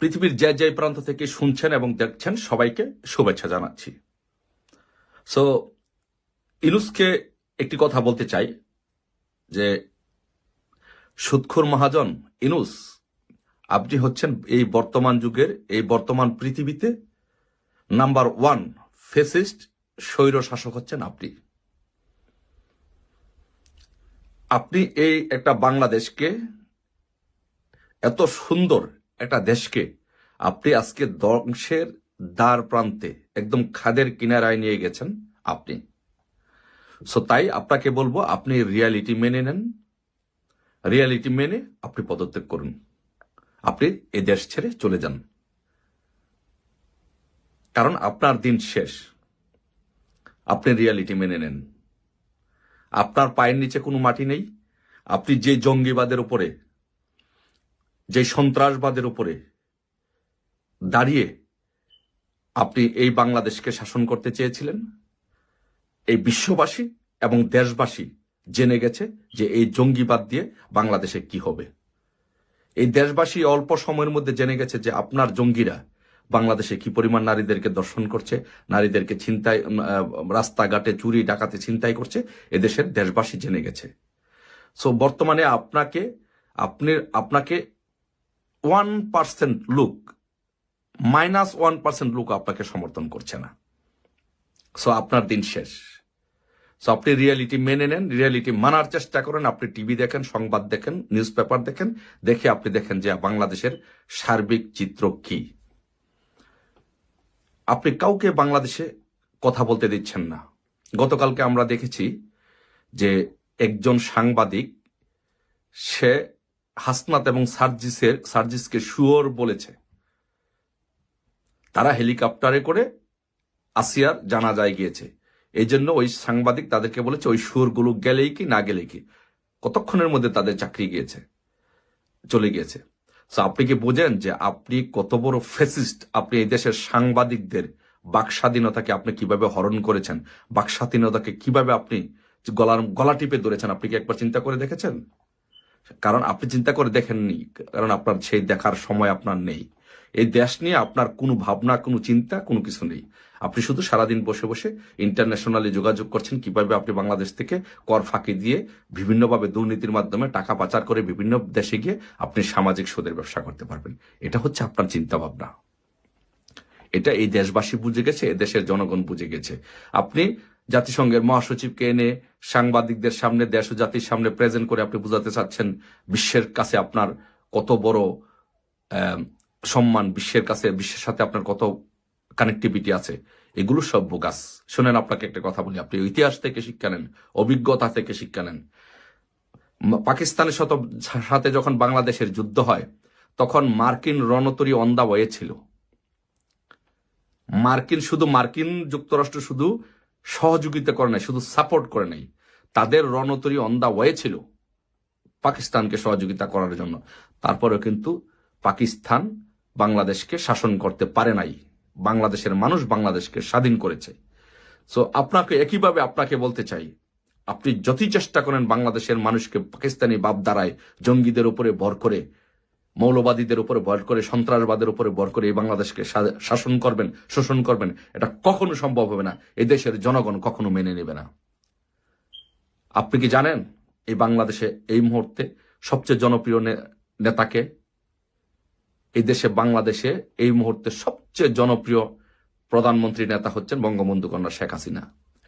পৃথিবীর যে যে প্রান্ত থেকে শুনছেন এবং দেখছেন, সবাইকে শুভেচ্ছা জানাচ্ছি। সো ইনুসকে একটি কথা বলতে চাই, যে সুৎখুর মহাজন ইনুস আপনি হচ্ছেন এই বর্তমান যুগের, এই বর্তমান পৃথিবীতে নাম্বার ওয়ান ফেসিস্ট, স্বৈর শাসক হচ্ছেন আপনি। আপনি এই একটা বাংলাদেশকে এত সুন্দর একটা দেশকে। আপনি আজকে ধ্বংসের দ্বার প্রান্তে একদম খাদের কিনারায় নিয়ে গেছেন, আপনি। সো তাই আপনাকে বলব, আপনি রিয়ালিটি মেনে নেন। রিয়ালিটি মেনে আপনি পদত্যাগ করুন। আপনি এ দেশ ছেড়ে চলে যান। কারণ আপনার দিন শেষ। আপনি রিয়ালিটি মেনে নেন। আপনার পায়ের নিচে কোনো মাটি নেই। আপনি যে জঙ্গিবাদের উপরে যে সন্ত্রাসবাদের উপরে দাঁড়িয়ে আপনি এই বাংলাদেশকে শাসন করতে চেয়েছিলেন, এই বিশ্ববাসী এবং দেশবাসী জেনে গেছে যে এই জঙ্গিবাদ দিয়ে বাংলাদেশে কি হবে। এই দেশবাসী অল্প সময়ের মধ্যে জেনে গেছে যে আপনার জঙ্গিরা বাংলাদেশে কি পরিমাণ নারীদেরকে দর্শন করছে, নারীদেরকে ছিনতাই রাস্তাঘাটে চুরি, ডাকাতে, ছিনতাই করছে, এদেশের দেশবাসী জেনে গেছে। সো বর্তমানে আপনাকে, আপনি, আপনাকে one percent look minus one percent look আপনাকে সমর্থন করছে না। সো আপনার দিন শেষ। সো আপনি রিয়েলিটি মেনে নেন রিয়েলিটি মানার চেষ্টা করেন, আপনি টিভি দেখেন, সংবাদ দেখেন নিউজ পেপার দেখেন, দেখে আপনি দেখেন যে বাংলাদেশের সার্বিক চিত্র কি। আপনি কাউকে বাংলাদেশে কথা বলতে দিচ্ছেন না। গতকালকে আমরা দেখেছি যে একজন সাংবাদিক, সে হাসনাত এবং সার্জিসের, সার্জিসকে শুয়োর বলেছে। তারা হেলিকপ্টারে করে আসিয়ার জানাজায় গিয়েছে। এই জন্য ওই সাংবাদিক তাদেরকে বলেছে, ওই সুরগুলো গেলেই কি, না গেলেই কি? কতক্ষণের মধ্যে তাদের চাকরি গিয়েছে, চলে গিয়েছে? So, আপনি কি বোঝেন যে আপনি কত বড় ফেসিস্ট আপনি এই দেশের সাংবাদিকদের বাক স্বাধীনতাকে আপনি কীভাবে হরণ করেছেন? বাক স্বাধীনতাকে কীভাবে আপনি গলার, গলা টিপে ধরেছেন? আপনি কি একবার চিন্তা করে দেখেছেন? কারণ আপনি চিন্তা করে দেখেননি কারণ আপনার সেই দেখার সময় আপনার নেই। এই দেশ নিয়ে আপনার কোনো ভাবনা, কোনো চিন্তা, কোনো কিছু নেই। আপনি শুধু সারাদিন বসে বসে ইন্টারন্যাশনালি যোগাযোগ করছেন কীভাবে আপনি বাংলাদেশ থেকে কর ফাঁকি দিয়ে বিভিন্নভাবে দুর্নীতির মাধ্যমে টাকা পাচার করে বিভিন্ন দেশে গিয়ে আপনি সামাজিক সুদের ব্যবসা করতে পারবেন। এটা হচ্ছে আপনার চিন্তা ভাবনা এটা এই দেশবাসী বুঝে গেছে, এ দেশের জনগণ বুঝে গেছে। আপনি জাতিসংঘের মহাসচিবকে এনে সাংবাদিকদের সামনে, দেশ ও জাতির সামনে প্রেজেন্ট করে আপনি বুঝাতে চাচ্ছেন বিশ্বের কাছে আপনার কত বড় সম্মান, বিশ্বের কাছে, বিশ্বের সাথে আপনার কত কানেক্টিভিটি আছে। এগুলো সব বোগাস। শোনেন, আপনাকে একটা কথা বলি। আপনি ইতিহাস থেকে শিক্ষা নেন, অভিজ্ঞতা থেকে শিক্ষা নেন। পাকিস্তানের সাথে সাথে যখন বাংলাদেশের যুদ্ধ হয়, তখন মার্কিন রণতরী অন্দা ছিল। মার্কিন শুধু, মার্কিন যুক্তরাষ্ট্র শুধু সহযোগিতা করে নাই, শুধু সাপোর্ট করে নাই। তাদের রণতরী অন অন্দা ওয়ে ছিল পাকিস্তানকে সহযোগিতা করার জন্য। তারপরেও কিন্তু পাকিস্তান বাংলাদেশকে শাসন করতে পারে নাই। বাংলাদেশের মানুষ বাংলাদেশকে স্বাধীন করেছে। সো আপনাকে একইভাবে আপনাকে বলতে চাই, আপনি যতই চেষ্টা করেন বাংলাদেশের মানুষকে পাকিস্তানি বাপ দ্বারায় জঙ্গিদের উপরে ভর করে মৌলবাদীদের উপরে ভর করে, সন্ত্রাসবাদের উপরে ভর করে এই বাংলাদেশকে শাসন করবেন, শোষণ করবেন, এটা কখনো সম্ভব হবে না। এই দেশের জনগণ কখনো মেনে নেবে না। আপনি কি জানেন এই বাংলাদেশে এই মুহূর্তে সবচেয়ে জনপ্রিয় নেতাকে? এই দেশে বাংলাদেশে এই মুহূর্তে সবচেয়ে জনপ্রিয় প্রধানমন্ত্রী নেতা হচ্ছেন বঙ্গবন্ধু কন্যা শেখ হাসিনা।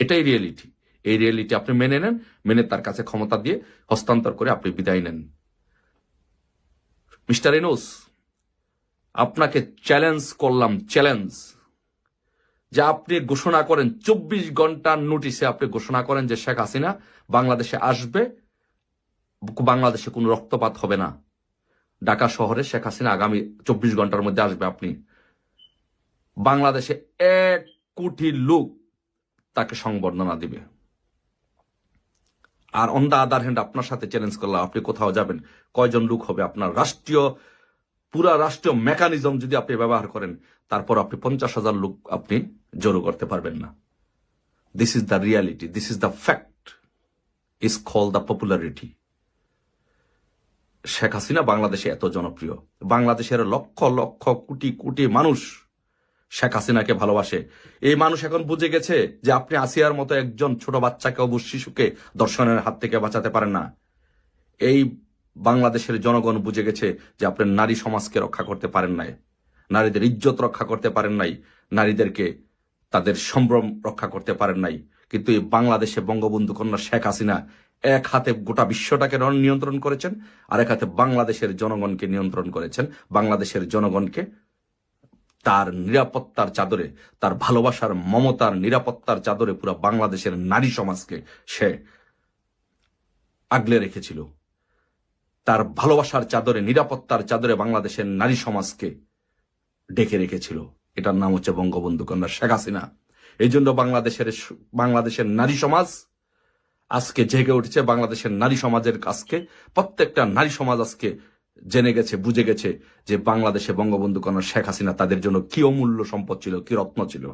এটাই রিয়েলিটি এই রিয়েলিটি আপনি মেনে নেন, মেনে তার কাছে ক্ষমতা দিয়ে হস্তান্তর করে আপনি বিদায় নেন। মিস্টার ইনোস, আপনাকে চ্যালেঞ্জ করলাম চ্যালেঞ্জ যে আপনি ঘোষণা করেন, চব্বিশ ঘণ্টার নোটিশে আপনি ঘোষণা করেন যে শেখ হাসিনা বাংলাদেশে আসবে, বাংলাদেশে কোনো রক্তপাত হবে না। ঢাকা শহরে শেখ হাসিনা আগামী চব্বিশ ঘণ্টার মধ্যে আসবে আপনি। বাংলাদেশে এক কোটি লোক তাকে সংবর্ধনা দিবে। আর অন দা আদার হ্যান্ড আপনার সাথে চ্যালেঞ্জ করলাম, আপনি কোথাও যাবেন, কয়জন লোক হবে আপনার রাষ্ট্রীয়, পুরা রাষ্ট্রীয় মেকানিজম যদি আপনি ব্যবহার করেন, তারপর আপনি পঞ্চাশ হাজার লোক আপনি জড়ো করতে পারবেন না। This is the reality this is the fact is call the popularity Sheikh Hasina বাংলাদেশে এত জনপ্রিয়। বাংলাদেশের লক্ষ লক্ষ কোটি কোটি মানুষ শেখ হাসিনাকে ভালোবাসে। এই মানুষ এখন বুঝে গেছে যে আপনি আসিয়ার মতো একজন ছোট বাচ্চাকে অবশ্য শিশুকে দর্শনের হাত থেকে বাঁচাতে পারেন না। এই বাংলাদেশের জনগণ বুঝে গেছে যে আপনি নারী সমাজকে রক্ষা করতে পারেন নাই, নারীদের ইজ্জত রক্ষা করতে পারেন নাই, নারীদেরকে তাদের সম্ভ্রম রক্ষা করতে পারেন নাই। কিন্তু এই বাংলাদেশে বঙ্গবন্ধু কন্যা শেখ হাসিনা এক হাতে গোটা বিশ্বটাকে রণ- নিয়ন্ত্রণ করেছেন আর এক হাতে বাংলাদেশের জনগণকে নিয়ন্ত্রণ করেছেন, বাংলাদেশের জনগণকে তার নিরাপত্তার চাদরে, তার ভালোবাসার মমতার নিরাপত্তার চাদরে পুরো বাংলাদেশের নারী সমাজকে সে আগলে রেখেছিল। তার ভালোবাসার চাদরে, নিরাপত্তার চাদরে বাংলাদেশের নারী সমাজকে ডেকে রেখেছিল। এটার নাম হচ্ছে বঙ্গবন্ধু কন্যা শেখ হাসিনা। এই জন্য বাংলাদেশের বাংলাদেশের নারী সমাজ আজকে জেগে উঠেছে। বাংলাদেশের নারী সমাজের আজকে, প্রত্যেকটা নারী সমাজ আজকে জেনে গেছে, বুঝে গেছে যে বাংলাদেশে বঙ্গবন্ধু কন্যা শেখ হাসিনা তাদের জন্য কি অমূল্য সম্পদ ছিল, কি রত্ন ছিল।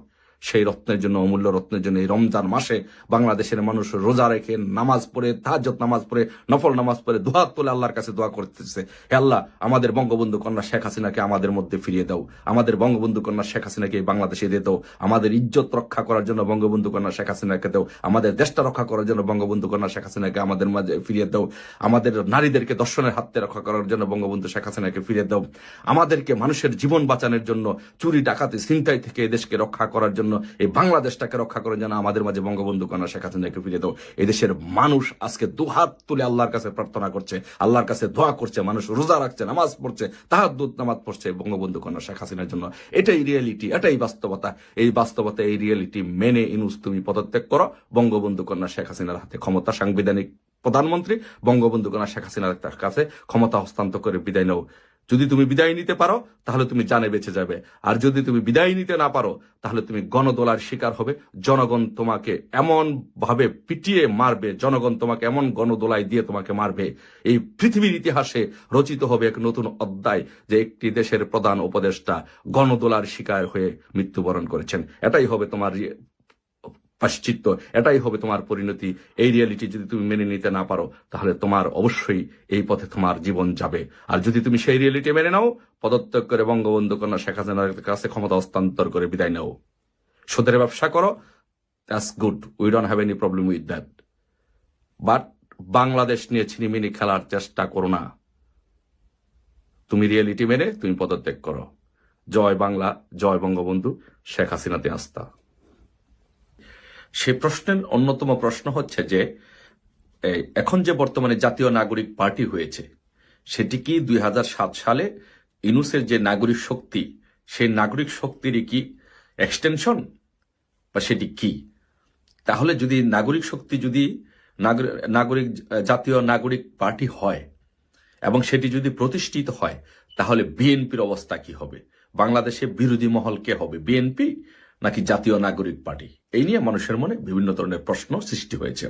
সেই রত্নের জন্য, অমূল্য রত্নের জন্য এই রমজান মাসে বাংলাদেশের মানুষ রোজা রেখে নামাজ পড়ে তাহাজ্জত নামাজ পড়ে, নফল নামাজ পড়ে, দোহাত তুলে আল্লাহর কাছে দোয়া করতেছে। হে আল্লাহ, আমাদের বঙ্গবন্ধু কন্যা শেখ হাসিনাকে আমাদের মধ্যে ফিরিয়ে দাও। আমাদের বঙ্গবন্ধু কন্যা শেখ হাসিনাকে বাংলাদেশে দিয়ে দাও। আমাদের ইজ্জত রক্ষা করার জন্য বঙ্গবন্ধু কন্যা শেখ হাসিনাকে দাও। আমাদের দেশটা রক্ষা করার জন্য বঙ্গবন্ধু কন্যা শেখ হাসিনাকে আমাদের মাঝে ফিরিয়ে দাও। আমাদের নারীদেরকে দর্শনের হাতে রক্ষা করার জন্য বঙ্গবন্ধু শেখ হাসিনাকে ফিরিয়ে দাও। আমাদেরকে মানুষের জীবন বাঁচানোর জন্য চুরি, ডাকাতি, ছিনতাই থেকে এই দেশকে রক্ষা করার জন্য এই বাংলাদেশটাকে রক্ষা করার জন্য আমাদের মাঝে বঙ্গবন্ধু কন্যা শেখ হাসিনাকে ফিরিয়ে দাও। এই দেশের মানুষ আজকে দুহাত তুলে আল্লাহর কাছে প্রার্থনা করছে, আল্লাহর কাছে দোয়া করছে, মানুষ রোজা রাখছে, নামাজ পড়ছে তাহার দুধ নামাজ পড়ছে বঙ্গবন্ধু কন্যা শেখ হাসিনার জন্য। এটাই রিয়েলিটি এটাই বাস্তবতা। এই বাস্তবতা, এই রিয়েলিটি মেনে ইনুস, তুমি পদত্যাগ করো। বঙ্গবন্ধু কন্যা শেখ হাসিনার হাতে ক্ষমতা সাংবিধানিক প্রধানমন্ত্রী বঙ্গবন্ধু কন্যা শেখ হাসিনার কাছে ক্ষমতা হস্তান্তর করে বিদায় নাও। যদি তুমি বিদায় নিতে পারো, তাহলে তুমি জানে বেঁচে যাবে। আর যদি তুমি বিদায় নিতে না পারো, তাহলে তুমি গণদোলার শিকার হবে। জনগণ তোমাকে এমন ভাবে পিটিয়ে মারবে, জনগণ তোমাকে এমন গণদোলায় দিয়ে তোমাকে মারবে। এই পৃথিবীর ইতিহাসে রচিত হবে এক নতুন অধ্যায় যে একটি দেশের প্রধান উপদেষ্টা গণদোলার শিকার হয়ে মৃত্যুবরণ করেছেন। এটাই হবে তোমার পাশ্চিত্য, এটাই হবে তোমার পরিণতি। এই রিয়েলিটি যদি তুমি মেনে নিতে না পারো, তাহলে তোমার অবশ্যই এই পথে তোমার জীবন যাবে। আর যদি তুমি সেই রিয়ালিটি মেনে নাও, পদত্যাগ করে বঙ্গবন্ধু কন্যা শেখ হাসিনার কাছে ক্ষমতা হস্তান্তর করে বিদায় নাও। সুদের ব্যবসা করো that's good we don't have any problem with that but Bangladesh নিয়ে ছিনিমিনি খেলার চেষ্টা করো না। তুমি রিয়েলিটি মেনে তুমি পদত্যাগ করো। জয় বাংলা, জয় বঙ্গবন্ধু, শেখ হাসিনাতে আস্থা। সে প্রশ্নের অন্যতম প্রশ্ন হচ্ছে যে এখন যে বর্তমানে জাতীয় নাগরিক পার্টি হয়েছে, সেটি কি দুই হাজার সাত সালে ইনুসের যে নাগরিক শক্তি, সেই নাগরিক শক্তিরই কি এক্সটেনশন বা সেটি কি? তাহলে যদি নাগরিক শক্তি যদি নাগরিক নাগরিক, জাতীয় নাগরিক পার্টি হয় এবং সেটি যদি প্রতিষ্ঠিত হয়, তাহলে বিএনপির অবস্থা কি হবে? বাংলাদেশে বিরোধী মহল কে হবে? বিএনপি নাকি জাতীয় নাগরিক পার্টি? এই নিয়ে মানুষের মনে বিভিন্ন ধরনের প্রশ্ন সৃষ্টি হয়েছে।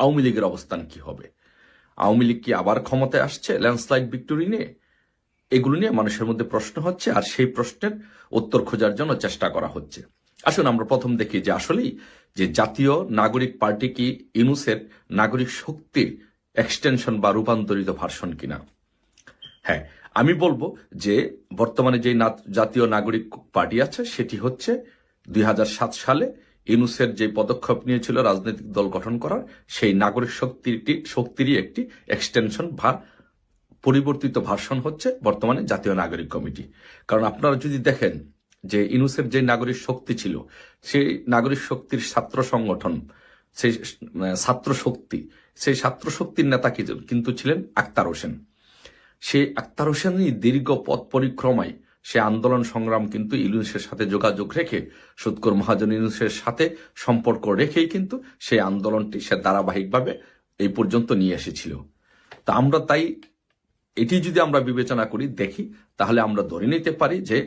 আওয়ামী লীগের অবস্থান কি হবে? আওয়ামী লীগ কি আবার ক্ষমতায় আসছে ল্যান্ডস্লাইড ভিক্টোরি নিয়ে? এগুলো নিয়ে মানুষের মধ্যে প্রশ্ন হচ্ছে, আর সেই প্রশ্নের উত্তর খোঁজার জন্য চেষ্টা করা হচ্ছে। আসুন আমরা প্রথম দেখি যে আসলেই যে জাতীয় নাগরিক পার্টি কি ইনুসের নাগরিক শক্তির এক্সটেনশন বা রূপান্তরিত ভার্সন কিনা? হ্যাঁ আমি বলব যে বর্তমানে যে জাতীয় নাগরিক পার্টি আছে, সেটি হচ্ছে দুই হাজার সাত সালে ইনুসের যে পদক্ষেপ নিয়েছিল রাজনৈতিক দল গঠন করার, সেই নাগরিক শক্তিটি, শক্তিরই একটি এক্সটেনশন বা পরিবর্তিত ভার্সন হচ্ছে বর্তমানে জাতীয় নাগরিক কমিটি। কারণ আপনারা যদি দেখেন যে ইনুসের যে নাগরিক শক্তি ছিল, সেই নাগরিক শক্তির ছাত্র সংগঠন, সেই ছাত্র শক্তি, সেই ছাত্র শক্তির নেতা কিন্তু ছিলেন আক্তার হোসেন। সেই আক্তার হোসেনই দীর্ঘ পথ পরিক্রমায় সে আন্দোলন সংগ্রাম কিন্তু ইউনুসের সাথে যোগাযোগ রেখে, সুৎকর মহাজন ইউনুসের সাথে সম্পর্ক রেখেই কিন্তু সেই আন্দোলনটি সে ধারাবাহিকভাবে এই পর্যন্ত নিয়ে এসেছিল। তা আমরা তাই, এটি যদি আমরা বিবেচনা করি, দেখি, তাহলে আমরা ধরে নিতে পারি যে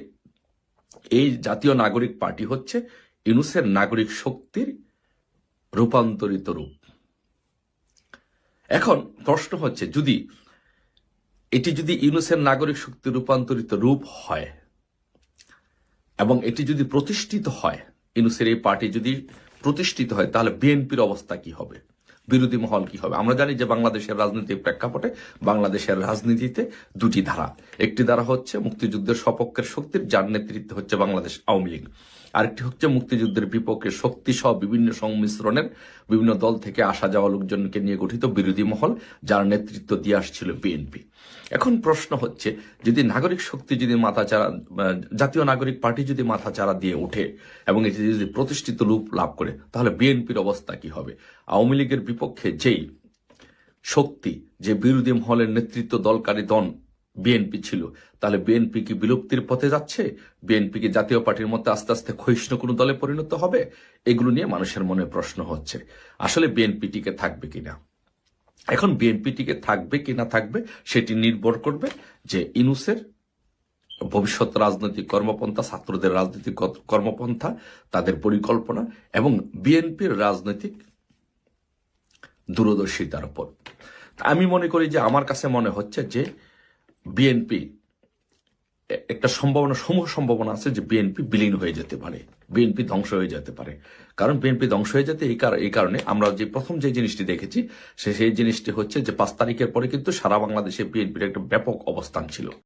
এই জাতীয় নাগরিক পার্টি হচ্ছে ইউনুসের নাগরিক শক্তির রূপান্তরিত রূপ। এখন প্রশ্ন হচ্ছে, যদি এটি যদি ইউনুসের নাগরিক শক্তি রূপান্তরিত রূপ হয় এবং এটি যদি প্রতিষ্ঠিত হয়, ইউনুসের এই পার্টি যদি প্রতিষ্ঠিত হয়, তাহলে বিএনপির অবস্থা কি হবে? বিরোধী মহল কি হবে? আমরা জানি যে বাংলাদেশের রাজনীতির প্রেক্ষাপটে বাংলাদেশের রাজনীতিতে দুটি ধারা। একটি ধারা হচ্ছে মুক্তিযুদ্ধের সপক্ষের শক্তির, যার নেতৃত্বে হচ্ছে বাংলাদেশ আওয়ামী লীগ। আরেকটি হচ্ছে মুক্তিযুদ্ধের বিপক্ষে শক্তি সহ বিভিন্ন সংমিশ্রণের বিভিন্ন দল থেকে আসা যাওয়া লোকজনকে নিয়ে গঠিত বিরোধী মহল, যার নেতৃত্ব দিয়ে আসছিল বিএনপি। এখন প্রশ্ন হচ্ছে, যদি নাগরিক শক্তি যদি মাথাচাড়া জাতীয় নাগরিক পার্টি যদি মাথাচাড়া দিয়ে ওঠে এবং এটি যদি প্রতিষ্ঠিত রূপ লাভ করে, তাহলে বিএনপির অবস্থা কি হবে? আওয়ামী লীগের বিপক্ষে যেই শক্তি, যে বিরোধী মহলের নেতৃত্ব দলকারী দল বিএনপি ছিল। তাহলে বিএনপি কি বিলুপ্তির পথে যাচ্ছে? বিএনপি কি জাতীয় পার্টির মধ্যে আস্তে আস্তে ক্ষয়িষ্ণু কোনো দলে পরিণত হবে? এগুলো নিয়ে মানুষের মনে প্রশ্ন হচ্ছে। আসলে বিএনপি টিকে থাকবে কিনা? এখন বিএনপি টিকে থাকবে কি না থাকবে, সেটি নির্ভর করবে যে ইনুসের ভবিষ্যৎ রাজনৈতিক কর্মপন্থা, ছাত্রদের রাজনৈতিক কর্মপন্থা, তাদের পরিকল্পনা এবং বিএনপির রাজনৈতিক দূরদর্শিতার উপর। আমি মনে করি যে আমার কাছে মনে হচ্ছে যে বিএনপি একটা সম্ভাবনা, সমূহ সম্ভাবনা আছে যে বিএনপি বিলীন হয়ে যেতে পারে। বিএনপি ধ্বংস হয়ে যেতে পারে। কারণ বিএনপি ধ্বংস হয়ে যেতে এই কারণে এই কারণে আমরা যে প্রথম যে জিনিসটি দেখেছি, সে, সেই জিনিসটি হচ্ছে যে পাঁচ তারিখের পরে কিন্তু সারা বাংলাদেশে বিএনপির একটা ব্যাপক অবস্থান ছিল।